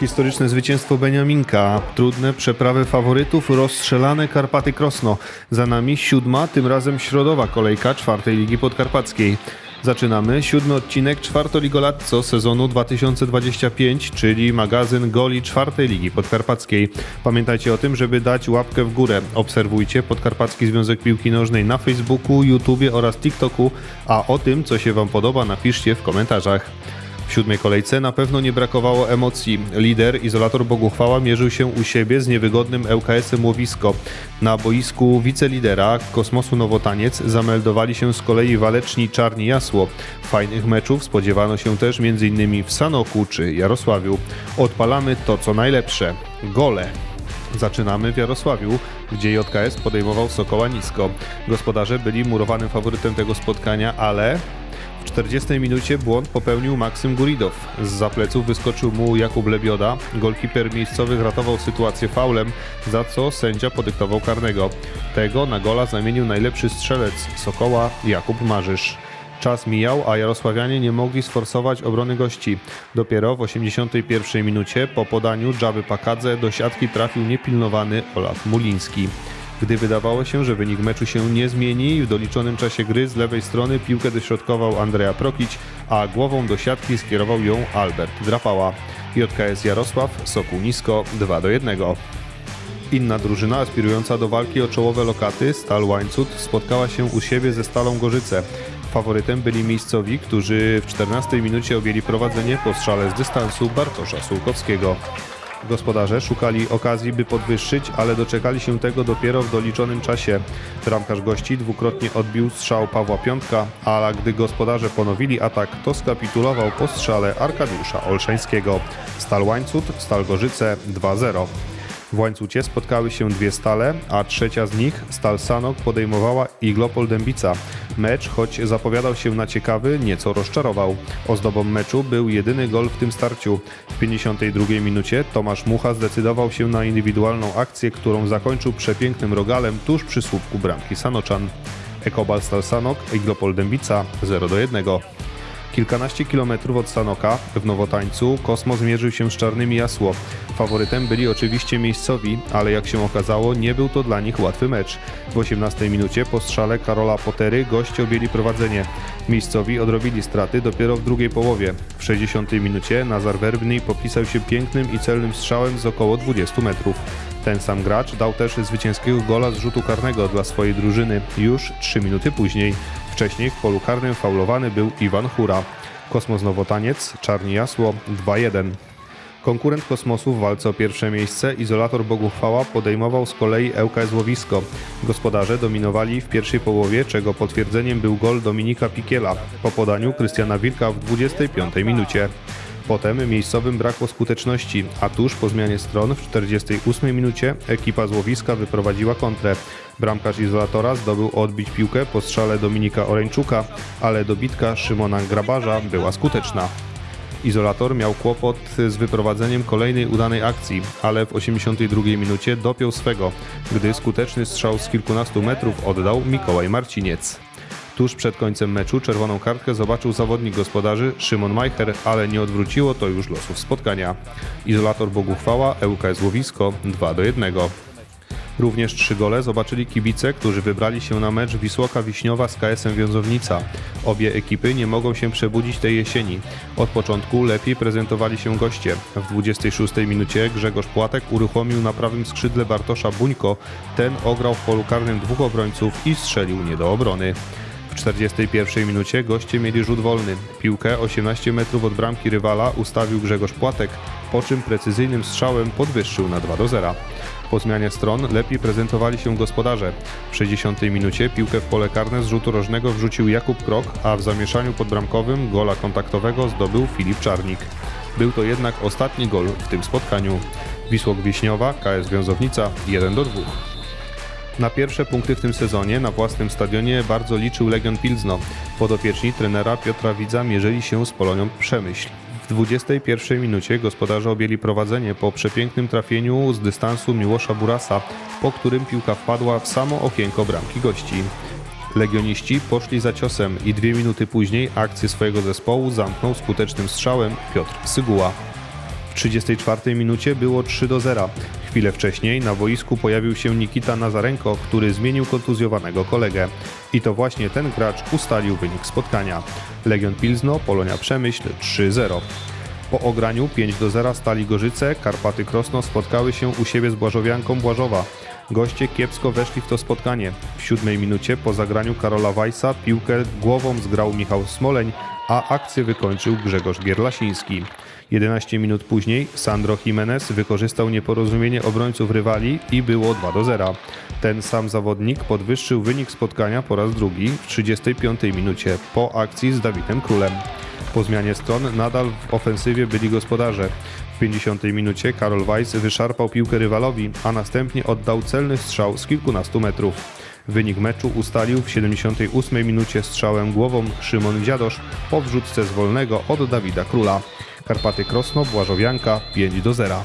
Historyczne zwycięstwo Beniaminka, trudne przeprawy faworytów, rozstrzelane Karpaty Krosno. Za nami siódma, tym razem środowa kolejka czwartej Ligi Podkarpackiej. Zaczynamy siódmy odcinek czwartoligolatco sezonu 2025, czyli magazyn goli czwartej Ligi Podkarpackiej. Pamiętajcie o tym, żeby dać łapkę w górę. Obserwujcie Podkarpacki Związek Piłki Nożnej na Facebooku, YouTubie oraz TikToku, a o tym, co się Wam podoba, napiszcie w komentarzach. W siódmej kolejce na pewno nie brakowało emocji. Lider Izolator Boguchwała mierzył się u siebie z niewygodnym ŁKS-em Łowisko. Na boisku wicelidera Kosmosu Nowotaniec zameldowali się z kolei waleczni Czarni Jasło. Fajnych meczów spodziewano się też m.in. w Sanoku czy Jarosławiu. Odpalamy to co najlepsze. Gole. Zaczynamy w Jarosławiu, gdzie JKS podejmował Sokoła nisko. Gospodarze byli murowanym faworytem tego spotkania, ale 40 minucie błąd popełnił Maksym Guridow. Z zapleców wyskoczył mu Jakub Lebioda. Golkiper miejscowych ratował sytuację faulem, za co sędzia podyktował karnego. Tego na gola zamienił najlepszy strzelec Sokoła Jakub Marzysz. Czas mijał, a Jarosławianie nie mogli sforsować obrony gości. Dopiero w 81 minucie po podaniu Dżaby Pakadze do siatki trafił niepilnowany Olaf Muliński. Gdy wydawało się, że wynik meczu się nie zmieni, w doliczonym czasie gry z lewej strony piłkę dośrodkował Andrea Prokić, a głową do siatki skierował ją Albert Drapała. JKS Jarosław, Sokół Nisko 2 do 1. Inna drużyna aspirująca do walki o czołowe lokaty, Stal Łańcut, spotkała się u siebie ze Stalą Gorzyce. Faworytem byli miejscowi, którzy w 14 minucie objęli prowadzenie po strzale z dystansu Bartosza Sułkowskiego. Gospodarze szukali okazji, by podwyższyć, ale doczekali się tego dopiero w doliczonym czasie. Bramkarz gości dwukrotnie odbił strzał Pawła Piątka, a gdy gospodarze ponowili atak, to skapitulował po strzale Arkadiusza Olszańskiego. Stal Łańcut, Stal Gorzyce 2-0. W łańcucie spotkały się dwie stale, a trzecia z nich, Stal Sanok, podejmowała Iglopol Dębica. Mecz, choć zapowiadał się na ciekawy, nieco rozczarował. Ozdobą meczu był jedyny gol w tym starciu. W 52 minucie Tomasz Mucha zdecydował się na indywidualną akcję, którą zakończył przepięknym rogalem tuż przy słupku bramki Sanoczan. Ekobal Stal Sanok, Iglopol Dębica 0 do 1. Kilkanaście kilometrów od Sanoka w Nowotańcu Kosmos zmierzył się z Czarnymi Jasło. Faworytem byli oczywiście miejscowi, ale jak się okazało, nie był to dla nich łatwy mecz. W 18 minucie po strzale Karola Potery goście objęli prowadzenie. Miejscowi odrobili straty dopiero w drugiej połowie. W 60 minucie Nazar Werbny popisał się pięknym i celnym strzałem z około 20 metrów. Ten sam gracz dał też zwycięskiego gola z rzutu karnego dla swojej drużyny już 3 minuty później. Wcześniej w polu karnym faulowany był Iwan Hura. Kosmos Nowotaniec, Czarni Jasło 2-1. Konkurent Kosmosu w walce o pierwsze miejsce, Izolator Boguchwała podejmował z kolei ŁKS Łowisko. Gospodarze dominowali w pierwszej połowie, czego potwierdzeniem był gol Dominika Pikiela po podaniu Krystiana Wilka w 25 minucie. Potem miejscowym brakło skuteczności, a tuż po zmianie stron w 48 minucie ekipa z Łowiska wyprowadziła kontrę. Bramkarz izolatora zdobył odbić piłkę po strzale Dominika Oreńczuka, ale dobitka Szymona Grabarza była skuteczna. Izolator miał kłopot z wyprowadzeniem kolejnej udanej akcji, ale w 82 minucie dopiął swego, gdy skuteczny strzał z kilkunastu metrów oddał Mikołaj Marciniec. Tuż przed końcem meczu czerwoną kartkę zobaczył zawodnik gospodarzy Szymon Majcher, ale nie odwróciło to już losów spotkania. Izolator Boguchwała, ŁKS Łowisko 2 do 1. Również trzy gole zobaczyli kibice, którzy wybrali się na mecz Wisłoka Wiśniowa z KS-em Wiązownica. Obie ekipy nie mogą się przebudzić tej jesieni. Od początku lepiej prezentowali się goście. W 26 minucie Grzegorz Płatek uruchomił na prawym skrzydle Bartosza Buńko. Ten ograł w polu karnym dwóch obrońców i strzelił nie do obrony. W 41 minucie goście mieli rzut wolny. Piłkę 18 metrów od bramki rywala ustawił Grzegorz Płatek, po czym precyzyjnym strzałem podwyższył na 2 do 0. Po zmianie stron lepiej prezentowali się gospodarze. W 60 minucie piłkę w pole karne z rzutu rożnego wrzucił Jakub Krok, a w zamieszaniu podbramkowym gola kontaktowego zdobył Filip Czarnik. Był to jednak ostatni gol w tym spotkaniu. Wisłok Wiśniowa, KS Wiązownica 1 do 2. Na pierwsze punkty w tym sezonie na własnym stadionie bardzo liczył Legion Pilzno. Podopieczni trenera Piotra Widza mierzyli się z Polonią Przemyśl. W 21 minucie gospodarze objęli prowadzenie po przepięknym trafieniu z dystansu Miłosza Burasa, po którym piłka wpadła w samo okienko bramki gości. Legioniści poszli za ciosem i dwie minuty później akcję swojego zespołu zamknął skutecznym strzałem Piotr Syguła. W 34 minucie było 3 do 0. Chwilę wcześniej na boisku pojawił się Nikita Nazarenko, który zmienił kontuzjowanego kolegę. I to właśnie ten gracz ustalił wynik spotkania. Legion Pilzno, Polonia Przemyśl 3-0. Po ograniu 5 do 0 stali Gorzyce, Karpaty Krosno spotkały się u siebie z Błażowianką Błażowa. Goście kiepsko weszli w to spotkanie. W siódmej minucie po zagraniu Karola Wajsa piłkę głową zgrał Michał Smoleń, a akcję wykończył Grzegorz Gierlasiński. 11 minut później Sandro Jimenez wykorzystał nieporozumienie obrońców rywali i było 2 do 0. Ten sam zawodnik podwyższył wynik spotkania po raz drugi w 35 minucie po akcji z Dawidem Królem. Po zmianie stron nadal w ofensywie byli gospodarze. W 50 minucie Karol Weiss wyszarpał piłkę rywalowi, a następnie oddał celny strzał z kilkunastu metrów. Wynik meczu ustalił w 78 minucie strzałem głową Szymon Dziadosz po wrzutce z wolnego od Dawida Króla. Karpaty Krosno, Błażowianka 5 do 0.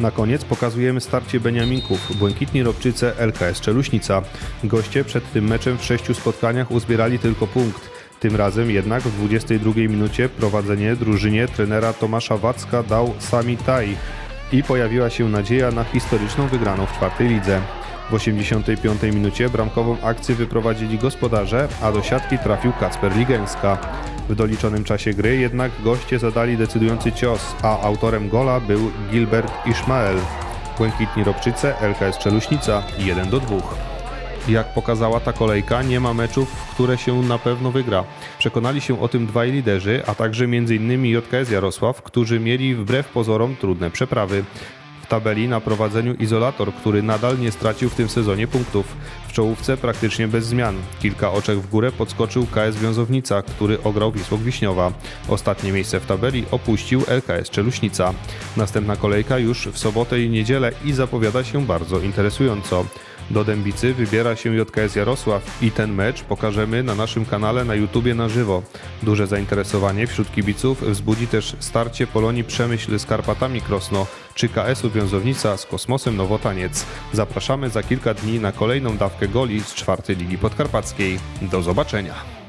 Na koniec pokazujemy starcie Beniaminków. Błękitni Robczyce LKS Czeluśnica. Goście przed tym meczem w sześciu spotkaniach uzbierali tylko punkt. Tym razem jednak w 22 minucie prowadzenie drużynie trenera Tomasza Wacka dał Sami Tai i pojawiła się nadzieja na historyczną wygraną w czwartej lidze. W 85 minucie bramkową akcję wyprowadzili gospodarze, a do siatki trafił Kacper Ligęska. W doliczonym czasie gry jednak goście zadali decydujący cios, a autorem gola był Gilbert Ishmael. Błękitni Robczyce, LKS Czeluśnica 1 do 2. Jak pokazała ta kolejka, nie ma meczów, w które się na pewno wygra. Przekonali się o tym dwaj liderzy, a także m.in. JKS Jarosław, którzy mieli wbrew pozorom trudne przeprawy. Tabeli na prowadzeniu izolator, który nadal nie stracił w tym sezonie punktów. W czołówce praktycznie bez zmian. Kilka oczek w górę podskoczył KS Wiązownica, który ograł Wisłok Wiśniowa. Ostatnie miejsce w tabeli opuścił LKS Czeluśnica. Następna kolejka już w sobotę i niedzielę i zapowiada się bardzo interesująco. Do Dębicy wybiera się JKS Jarosław i ten mecz pokażemy na naszym kanale na YouTubie na żywo. Duże zainteresowanie wśród kibiców wzbudzi też starcie Polonii Przemyśl z Karpatami Krosno czy KS-u Wiązownica z Kosmosem Nowotaniec. Zapraszamy za kilka dni na kolejną dawkę goli z czwartej Ligi Podkarpackiej. Do zobaczenia!